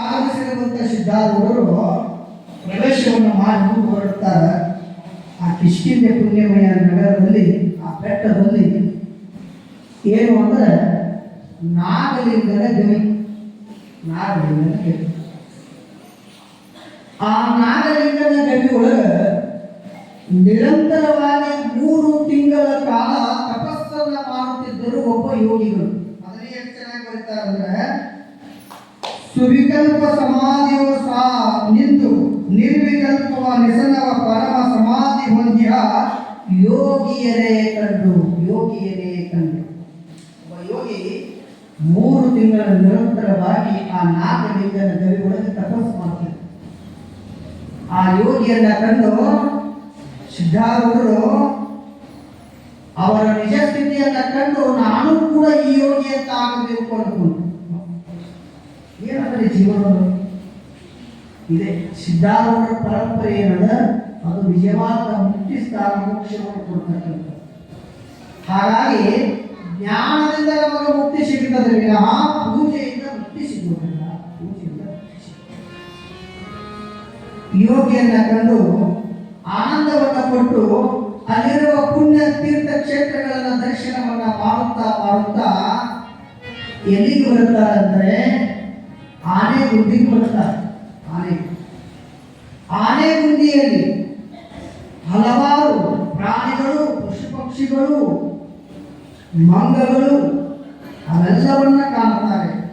ಆಗಮಿಸಿರುವಂತ ಸಿದ್ಧಾರೂಢರು ಪ್ರವೇಶವನ್ನು ಮಾಡಿ ಮುಂದುವರುತ್ತಾರೆ ಆ ಕಿಷ್ಕಿಂದೆ ಪುಣ್ಯಮಯ ನಗರದಲ್ಲಿ, ಆ ಬೆಟ್ಟದಲ್ಲಿ ಏನು ಅಂದ್ರೆ ನಾಗಲಿಂಗನ ಗವಿ ನಾಗಲಿಂಗನ ಗವಿ ಆ ನಾಗಲಿಂಗನ ಗವಿ ಒಳಗೆ ನಿರಂತರವಾಗಿ ಮೂರು ತಿಂಗಳ ಸುವಿಕಲ್ಪ ಸಮಾಧಿಯು ಸಾ ನಿಂತು ನಿರ್ವಿಕಲ್ಪವ ನಿಸನವ ಪರಮ ಸಮಾಧಿ ಹೊಂದಿಯ ಯೋಗಿಯರೇ ಕಂಡು ಯೋಗಿಯರೇ ಕಂಡು. ಒಬ್ಬ ಯೋಗಿ ಮೂರು ತಿಂಗಳ ನಿರಂತರವಾಗಿ ಆ ನಾಗಲಿಂಗನ ಗವಿ ಒಳಗೆ ತಪಸ್ಸು ಮಾಡ್ತಾರೆ ಆ ಯೋಗಿಯನ್ನ ಕಂಡು ಸಿದ್ಧಾರೂಢರು ಅವರ ನಿಜ ಸ್ಥಿತಿಯನ್ನ ಕಂಡು, ನಾನು ಕೂಡ ಈ ಯೋಗಿ ಅಂತ ಆಗಬೇಕು ಅನ್ಕೊಂಡು ಏನಂದ್ರೆ ಜೀವನ ಇದೆ. ಸಿದ್ಧಾರೂಢ ಪರಂಪರೆ ಏನದ? ಅದು ನಿಜವಾದ ಮುಕ್ತಿ ಸ್ಥಾನ ಮೋಕ್ಷವನ್ನು ಕೊಡ್ತಕ್ಕಂಥ ಹಾಗಾಗಿ ಜ್ಞಾನದಿಂದ ನಮಗೆ ಮುಕ್ತಿ ಸಿಗುತ್ತದೆ ವಿನಃ ಪೂಜೆಯಿಂದ ಮುಕ್ತಿ ಸಿಗುವುದಿಲ್ಲ. ಪೂಜೆಯಿಂದ ಯೋಗಿಯನ್ನ ಕಂಡು ಆನಂದವನ್ನು ಕೊಟ್ಟು ಅಲ್ಲಿರುವ ಪುಣ್ಯ ತೀರ್ಥ ಕ್ಷೇತ್ರಗಳನ್ನ ದರ್ಶನವನ್ನ ಮಾಡುತ್ತಾ ಮಾಡುತ್ತಾ ಎಲ್ಲಿಗೆ ಬರುತ್ತಾರೆ ಅಂದ್ರೆ ಆನೆ ಗುಂಡಿ ಬರುತ್ತಾರೆ ಆನೆ. ಆನೆ ಗುಂಡಿಯಲ್ಲಿ ಹಲವಾರು ಪ್ರಾಣಿಗಳು ಪಶು ಪಕ್ಷಿಗಳು ಮಂಗಗಳು ಅವೆಲ್ಲವನ್ನ ಕಾಣುತ್ತಾರೆ.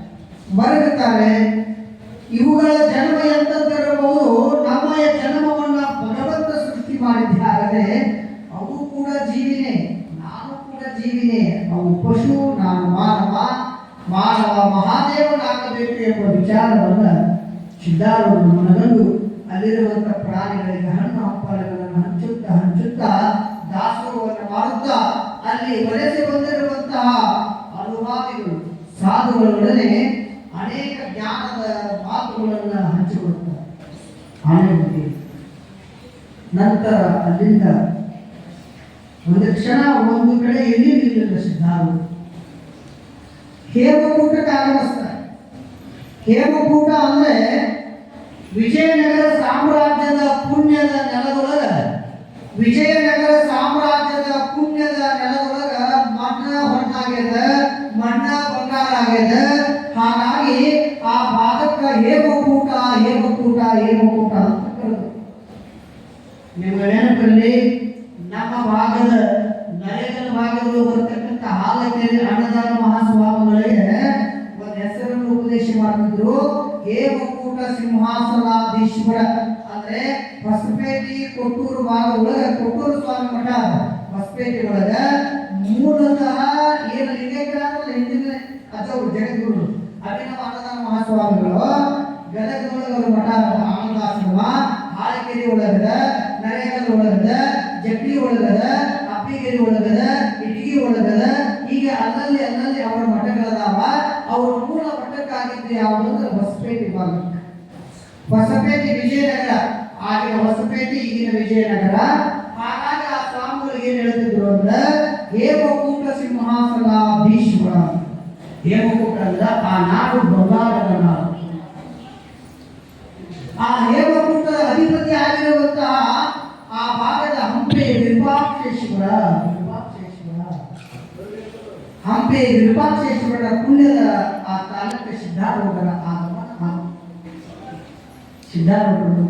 ಮರಗುತ್ತಾರೆ ಇವುಗಳ ಜನ್ಮ ಎಂತಂತಿರಬಹುದು ನಮ್ಮ ಜನ್ಮವನ್ನ ಭಗವಂತ ಸೃಷ್ಟಿ ಮಾಡಿದ್ದಾಗಲೇ ಅವು ಕೂಡ ಜೀವಿನೇ. ನಾನು ಕೂಡ ಜೀವಿನೇ. ಅವು ಪಶು, ನಾನು ಮಾನವ. ಮಾನವ ಮಹಾದೇವನಾಗಬೇಕು ಎಂಬ ವಿಚಾರವನ್ನು ಸಿದ್ಧಾರೂಢರು ಮನಗಂಡು ಅಲ್ಲಿರುವಂತ ಪ್ರಾಣಿಗಳಿಗೆ ಹಣ್ಣು ಅಪ್ಪಳಗಳನ್ನು ಹಂಚುತ್ತಾ ಹಂಚುತ್ತಾ ದಾಸೋಹವನ್ನು ಮಾಡುತ್ತಾ ಅಲ್ಲಿ ವಲಸೆ ಬಂದಿರುವಂತಹ ಅನುಭಾವಿಗಳು, ಸಾಧುಗಳೊಡನೆ ಅನೇಕ ಜ್ಞಾನದ ಮಾತುಗಳನ್ನು ಹಂಚಿಕೊಡುತ್ತಾರೆ ಆನೆ ನಂತರ ಅಲ್ಲಿಂದ ಒಂದು ಕ್ಷಣ ಒಂದು ಕಡೆ ಎಲ್ಲಿ ನಿಲ್ಲದ ಹೇಮಕೂಟಕ್ಕೆ ಆಗಮಿಸ್ತಾರೆ ಹೇಮಕೂಟ ಅಂದ್ರೆ ವಿಜಯನಗರ ಸಾಮ್ರಾಜ್ಯದ ಪುಣ್ಯದ ನೆಲದೊಳಗ, ವಿಜಯನಗರ ಸಾಮ್ರಾಜ್ಯದ ಪುಣ್ಯದ ನೆಲದೊಳಗ ಮಣ್ಣ ಹೊಣ್ಣಾಗ್ಯದ ಮಣ್ಣ ಬಂಗಾರ ಆಗ್ಯದ ಹಾಗಾಗಿ ಆ ಭಾಗಕ್ಕ ಹೇಮಕೂಟ ಹೇಮಕೂಟ ಹೇಮಕೂಟ ಅಂತ ನಿಮ್ಮ ನೆನಪಲ್ಲಿ ನಮ್ಮ ಭಾಗದ ನರೇಗನ ಭಾಗದಲ್ಲೂ ಬರ್ತಕ್ಕಂಥ ಹಾಲಕೇರಿ ಅನ್ನದಾನ ಮಹಾಸ್ವಾಮಿಗಳಿಗೆ ಒಂದು ಹೆಸರನ್ನು ಉಪದೇಶ ಮಾಡ್ತಿದ್ರು. ಹೇಮಕೂಟ ಸಿಂಹಾಸನಾಧೀಶ್ವರ ಅಂದ್ರೆ ಹೊಸಪೇಟೆ ಕೊಟ್ಟೂರು ಭಾಗ ಒಳಗ ಕೊಟ್ಟೂರು ಸ್ವಾಮಿ ಮಠ ಅದ. ಹೊಸಪೇಟೆ ಒಳಗ ಮೂಲತಃ ಏನು ಲಿಂಗೈಕ್ಯ ಅಂದ್ರೆ ಹಿಂದಿನ ಅಜವು ಜಗದ್ಗುರು. ಅಭಿನವ ಅನ್ನದಾನ ಮಹಾಸ್ವಾಮಿಗಳು ಗದಗದೊಳಗ ಒಂದು ಮಠ ಅದ, ಆನಂದಾಶ್ರಮ. ಹಾಳಕೆರೆ ಒಳಗದ ನರೇಗಲ್ ಒಳಗದ ಜಟ್ಟಿ ಒಳಗದ ಅಪ್ಪಿಗೆರೆ ಒಳಗದ ಇಟಗಿ ಒಳಗದ ಹೀಗೆ ಅಲ್ಲಲ್ಲಿ ಅಲ್ಲಲ್ಲಿ ಅವರ ಮಠಗಳದಾವ, ಅವ್ರ ಮೂಲ ಮಠಕ್ಕಾಗಿದ್ದು ಯಾವುದು ಅಂದ್ರೆ ಹೊಸಪೇಟೆ ಭಾಗ ಹೊಸಪೇಟೆ ವಿಜಯನಗರ. ಆಗಿನ ಹೊಸಪೇಟೆ ಈಗಿನ ವಿಜಯನಗರ. ಹಾಗಾಗಿ ಆ ಸ್ವಾಮಿಗಳು ಏನ್ ಹೇಳ್ತಿದ್ರು ಅಂದ್ರೆ ಹೇಮಕೂಟ ಭೀಷ್ಮ ಹೇಮಕೂಟ ಅಂದ್ರೆ ಆ ನಾಡು ಬಂಗಾರದ ನಾಡು. ಆ ಹೇಮಕೂಟದ ಅಧಿಪತಿ ಆಗಿರುವಂತಹ ಆ ಭಾಗದ ಹಂಪೆ ವಿರೂಪಾಕ್ಷೇಶ್ವರ ವಿರೂಪಾಕ್ಷೇಶ್ವರ ಹಂಪೆ ವಿರೂಪಾಕ್ಷೇಶ್ವರನ ಪುಣ್ಯದ, ಆ ತಾಲೂಕ ಸಿದ್ಧಾರೂಢರ ಆಗಮನ ಆಗ- ಸಿದ್ಧಾರೂಢರು.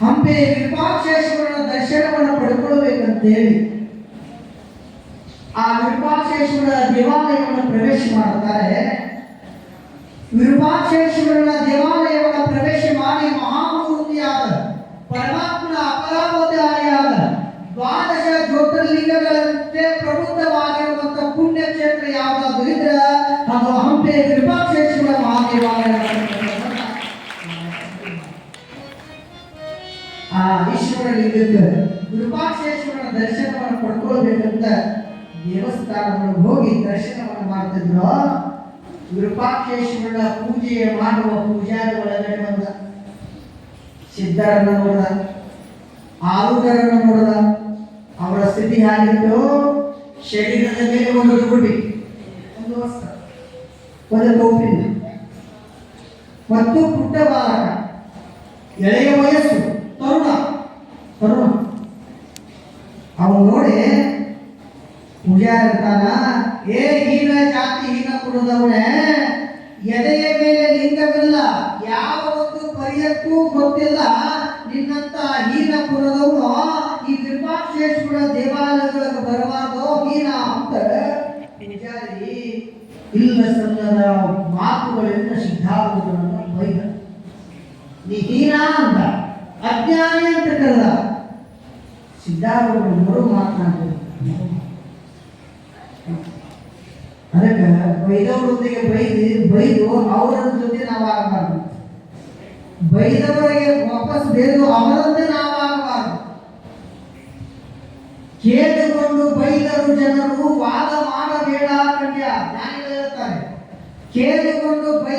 ಹಂಪೆ ವಿರೂಪಾಕ್ಷೇಶ್ವರನ ದರ್ಶನವನ್ನು ಪಡ್ಕೊಳ್ಬೇಕಂತೇಳಿ ಆ ವಿರೂಪಾಕ್ಷೇಶ್ವರ ದೇವಾಲಯವನ್ನು ಪ್ರವೇಶ ಮಾಡುತ್ತಾರೆ ವಿರೂಪಾಕ್ಷೇಶ್ವರನ ದೇವಾಲಯವನ್ನು ಪ್ರವೇಶ ಮಾಡಿ ಮಹಾಮೂರ್ತಿಯಾದ ಪರಮಾತ್ಮನ ಅಪರಾವತಾರಿಯಾದ ದ್ವಾದಶ ಜ್ಯೋತಿರ್ಲಿಂಗಗಳಂತೆ ಪ್ರಬುದ್ಧವಾಗಿರುವಂತ ವಿರೂಪಾಕ್ಷೇಶ್ವರ ಮಹಾದೇವಾಲಯ ಆ ಈಶ್ವರ ಲಿಂಗಕ್ಕೆ ವಿರೂಪಾಕ್ಷೇಶ್ವರನ ದರ್ಶನವನ್ನು ಪಡ್ಕೊಳ್ಬೇಕಂತ ದೇವಸ್ಥಾನಗಳಿಗೆ ಹೋಗಿ ದರ್ಶನವನ್ನು ಮಾಡ್ತಿದ್ರು. ವಿರೂಪಾಕ್ಷೇಶ್ವರನ ಪೂಜೆ ಮಾಡುವ ಪೂಜಾರಿ ಒಳಗಡೆ ಬಂದ. ಸಿದ್ಧರನ್ನ ನೋಡಿದ ಆರುಗರನ್ನು ನೋಡಿದ. ಅವರ ಸ್ಥಿತಿ ಆಗಿತ್ತು ಶರೀರದ ಮೇಲೆ ಒಂದು ದುಗುಡಿ ಒಂದು ವಸ್ತ್ರ. ಒಂದು ಕೌಪಿನ ಮತ್ತು ಪುಟ್ಟ ಬಾಲಕ ಎಳೆಯ ವಯಸ್ಸು ತರುಣ ತರುಣ ಅವನು ನೋಡಿ ಪೂಜಾರಿ ಅಂತಾನ ಏ ಹೀನ ಜಾತಿ ಹೀನ ಕುಲದವನೇ ಎದೆಯ ಮೇಲೆ ಲಿಂಗವಿಲ್ಲ ಯಾವ ಒಂದು ಪರಿಯಕ್ಕೂ ಗೊತ್ತಿಲ್ಲ ನಿನ್ನಂತ ಹೀನ ಕುಲದವನು ಈ ವಿರೂಪಾಕ್ಷೇಶ್ವರ ದೇವಾಲಯಗಳಿಗೆ ಇಲ್ಲ ಸಲ್ಲದ ಮಾತುಗಳಿಂದ ಸಿದ್ಧಾಂತಗಳನ್ನು ಬೈದ. ನೀ ಹೀನ ಅಂತ, ಅಜ್ಞಾನಿ ಅಂತ ಕರೆದ. ಸಿದ್ಧಾಂತಗಳು ಮರು ಮಾತನಾಡಿದ್ರು ಅದಕ್ಕೆ ಬೈದವರೊಂದಿಗೆ ಬೈದು ಬೈದು ಅವರ ಜೊತೆ ನಾವು ಆಗಬಾರ್ದು. ಬೈದವರಿಗೆ ವಾಪಸ್ ಬೇರೆ ಅವರಂತೆ ನಾವು ಆಗಬಾರ್ದು. ಕೇಳಿಕೊಂಡು ಬೈದರು ಜನರು, ವಾದ ಮಾಡಬೇಡ ಜ್ಞಾನಿಗಳು ಹೇಳ್ತಾರೆ ಕೇಳಿಕೊಂಡು ಬೈ